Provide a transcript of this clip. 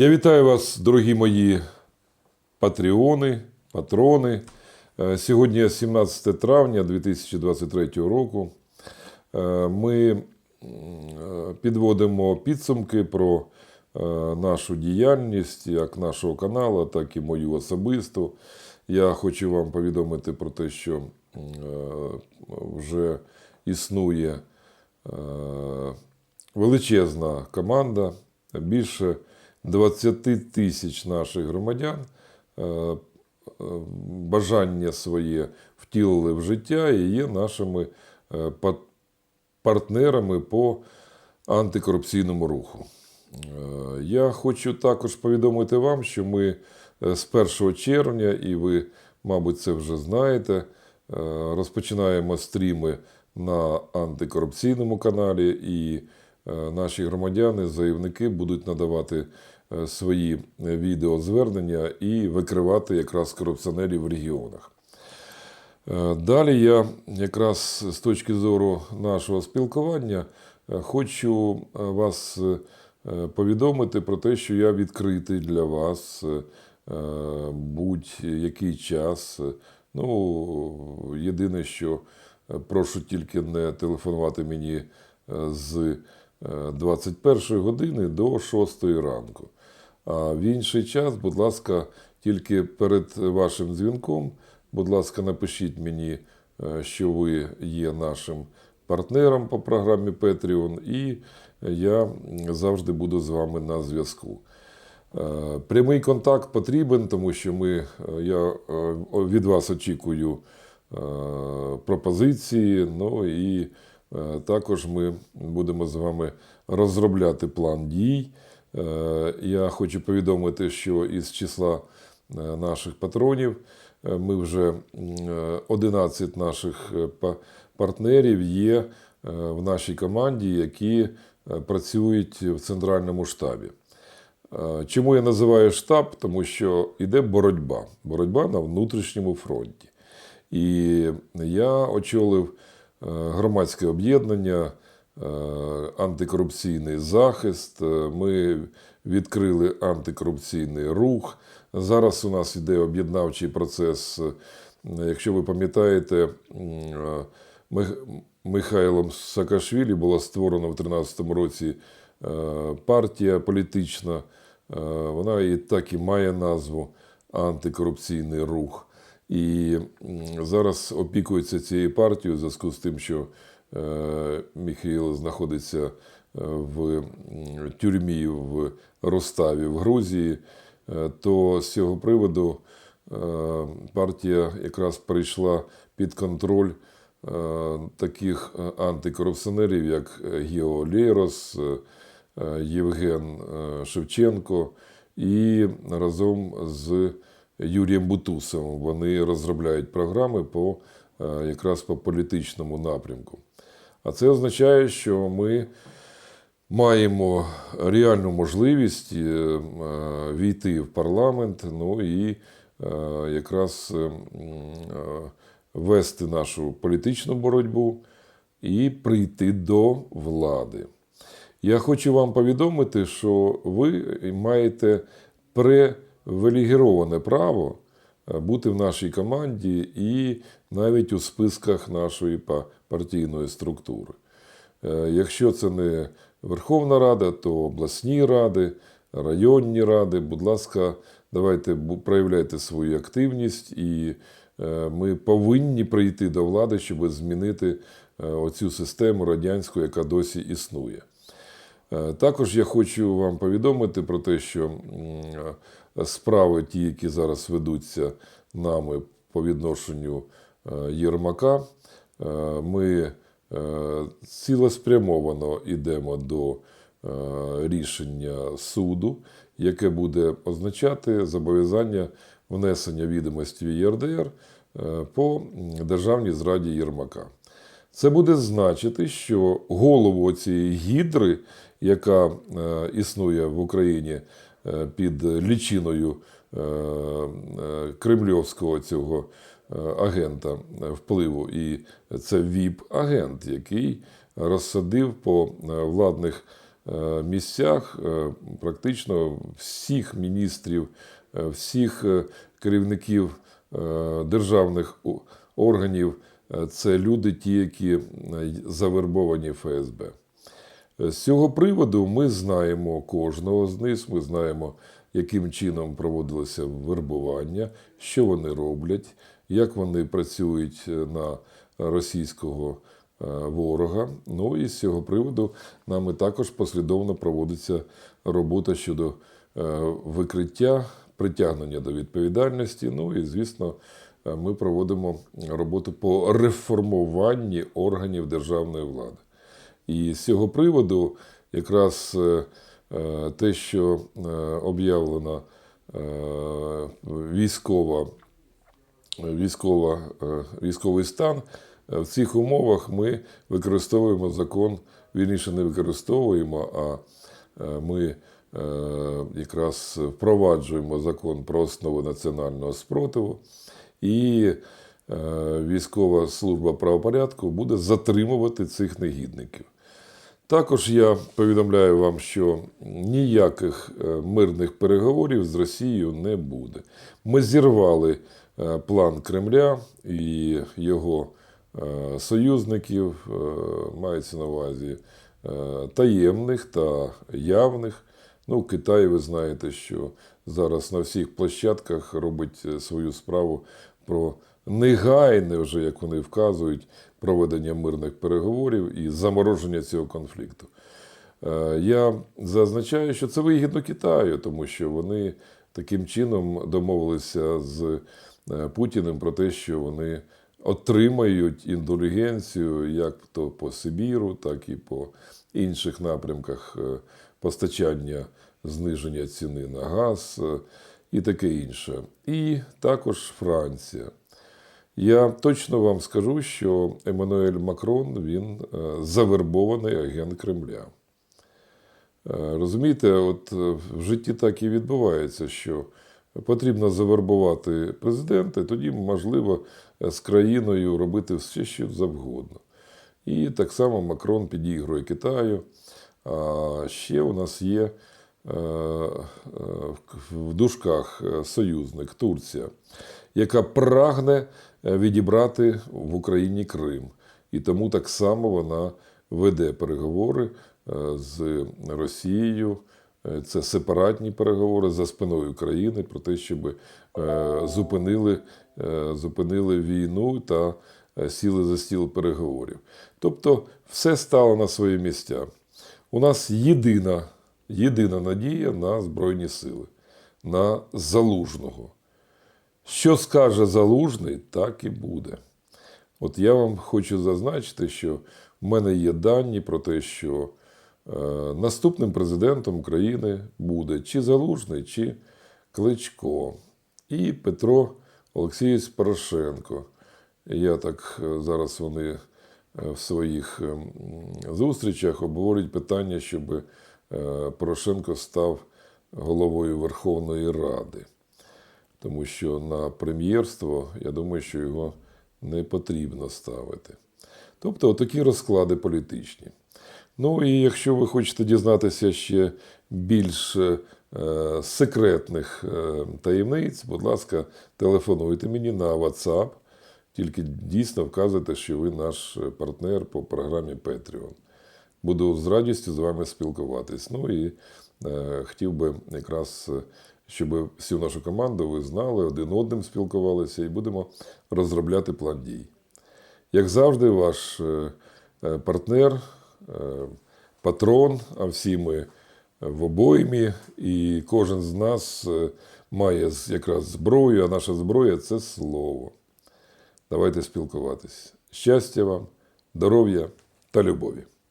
Я вітаю вас, дорогі мої патреони, патрони. Е, Сьогодні 17 травня 2023 року. Е, Ми е, підводимо підсумки про нашу діяльність, як нашого каналу, так і мою особисту. Я хочу вам повідомити про те, що вже існує величезна команда, більше 20 тисяч наших громадян е, е, бажання своє втілили в життя і є нашими е, партнерами по антикорупційному руху. Я хочу також повідомити вам, що ми з 1 червня, і ви, мабуть, це вже знаєте, розпочинаємо стріми на антикорупційному каналі, і наші громадяни, заявники будуть надавати е, свої е, відеозвернення і викривати якраз корупціонерів в регіонах. Е, Далі я якраз з точки зору нашого спілкування е, хочу е, вас е, повідомити про те, що я відкритий для вас е, е, будь-який час. Ну, єдине, що е, прошу тільки не телефонувати мені е, з е, 21 години до 6 ранку. А в інший час, будь ласка, тільки перед вашим дзвінком, будь ласка, напишіть мені, е, що ви є нашим партнером по програмі Patreon, і я завжди буду з вами на зв'язку. Е, Прямий контакт потрібен, тому що ми, е, я е, від вас очікую е, пропозиції. Ну і е, також ми будемо з вами розробляти план дій. Е, Я хочу повідомити, що із числа е, наших патронів е, ми вже е, 11 наших е, партнерів є е, в нашій команді, які е, працюють в центральному штабі. Е, Чому я називаю штаб? Тому що йде боротьба, боротьба на внутрішньому фронті. І я очолив е, громадське об'єднання, е, антикорупційний захист. Е, Ми відкрили антикорупційний рух. Зараз у нас йде об'єднавчий процес. Е, Якщо ви пам'ятаєте, е, Михайлом Саакашвілі була створена в 2013 році е, партія політична. Е, Вона і так і має назву антикорупційний рух. І зараз опікується цією партією в зв'язку з тим, що е, Михайло знаходиться е, в тюрмі в Роставі в Грузії. Е, То з цього приводу партія якраз перейшла під контроль таких антикорупціонерів, як Гео Лєрос, Євген Шевченко, і разом з Юрієм Бутусовим вони розробляють програми по е, якраз по політичному напрямку. А це означає, що ми маємо реальну можливість е, е, війти в парламент, ну і якраз вести нашу політичну боротьбу і прийти до влади. Я хочу вам повідомити, що ви маєте привілегіроване право е, бути в нашій команді і навіть у списках нашої партійної структури. Е, Якщо це не Верховна Рада, то обласні ради, районні ради. Будь ласка, давайте проявляйте свою активність, і е, ми повинні прийти до влади, щоб змінити оцю систему радянську, яка досі існує. Також я хочу вам повідомити про те, що справи, ті, які зараз ведуться нами по відношенню е, Єрмака, е, ми е, цілеспрямовано йдемо до рішення суду, яке буде означати зобов'язання внесення відомості в ЄРДР по державній зраді Єрмака. Це буде значити, що голову цієї гідри, яка існує в Україні під лічиною е, е, кремльовського цього е, агента е, впливу, і це ВІП-агент, який розсадив по е, владних е, місцях е, практично всіх міністрів, е, всіх е, керівників е, державних органів е, це люди, ті, які е, завербовані ФСБ. З цього приводу ми знаємо кожного з них, ми знаємо, яким чином проводилося вербування, що вони роблять, як вони працюють е, на російського е, ворога. Ну і з цього приводу нами також послідовно проводиться робота щодо е, викриття, притягнення до відповідальності. Ну і, звісно, ми проводимо роботу по реформуванні органів державної влади. І з цього приводу якраз е, е, те, що е, об'явлена військова, військова, військовий стан, в цих умовах ми використовуємо закон, вірніше не використовуємо, а ми якраз впроваджуємо закон про основи національного спротиву. І військова служба правопорядку буде затримувати цих негідників. Також я повідомляю вам, що ніяких е, мирних переговорів з Росією не буде. Ми зірвали е, план Кремля і його е, союзників, мається на увазі таємних та явних. Ну, Китай, ви знаєте, що зараз на всіх площадках робить свою справу про негайне, вже як вони вказують, проведення мирних переговорів і замороження цього конфлікту. Е, Я зазначаю, що це вигідно Китаю, тому що вони таким чином домовилися з е, Путіним про те, що вони отримають індулігенцію як то по Сибіру, так і по інших напрямках е, постачання зниження ціни на газ і таке інше. І також Франція. Я точно вам скажу, що Еммануель Макрон він е, завербований агент Кремля. Е, Розумієте, от е, в житті так і відбувається, що потрібно завербувати президента, тоді можливо з країною робити все, що завгодно. І так само Макрон підігрує Китаю. А ще у нас є в дужках союзник Турція, яка прагне відібрати в Україні Крим. І тому так само вона веде переговори е, з Росією. Е, Це сепаратні переговори за спиною країни про те, щоб е, зупинили, е, зупинили війну та е, сіли за стіл переговорів. Тобто все стало на свої місця. У нас єдина, єдина надія на Збройні Сили, на залужного. Що скаже залужний, так і буде. От я вам хочу зазначити, що в мене є дані про те, що е, наступним президентом України буде чи Залужний, чи Кличко, і Петро Олексійович Порошенко. Я так е, зараз вони е, в своїх ем, зустрічах обговорюють питання, щоб е, Порошенко став головою Верховної Ради. Тому що на прем'єрство, я думаю, що його не потрібно ставити. Тобто, такі розклади політичні. Ну і якщо ви хочете дізнатися ще більш е, секретних е, таємниць, будь ласка, телефонуйте мені на WhatsApp. Тільки дійсно вказуйте, що ви наш партнер по програмі Patreon. Буду з радістю з вами спілкуватись. Ну і е, хотів би якраз, щоб всю нашу команду ви знали, один одним спілкувалися і будемо розробляти план дій. Як завжди, ваш е, е, партнер, е, патрон, а всі ми в обоймі, і кожен з нас має якраз зброю, а наша зброя це слово. Давайте спілкуватись. Щастя вам, здоров'я та любові.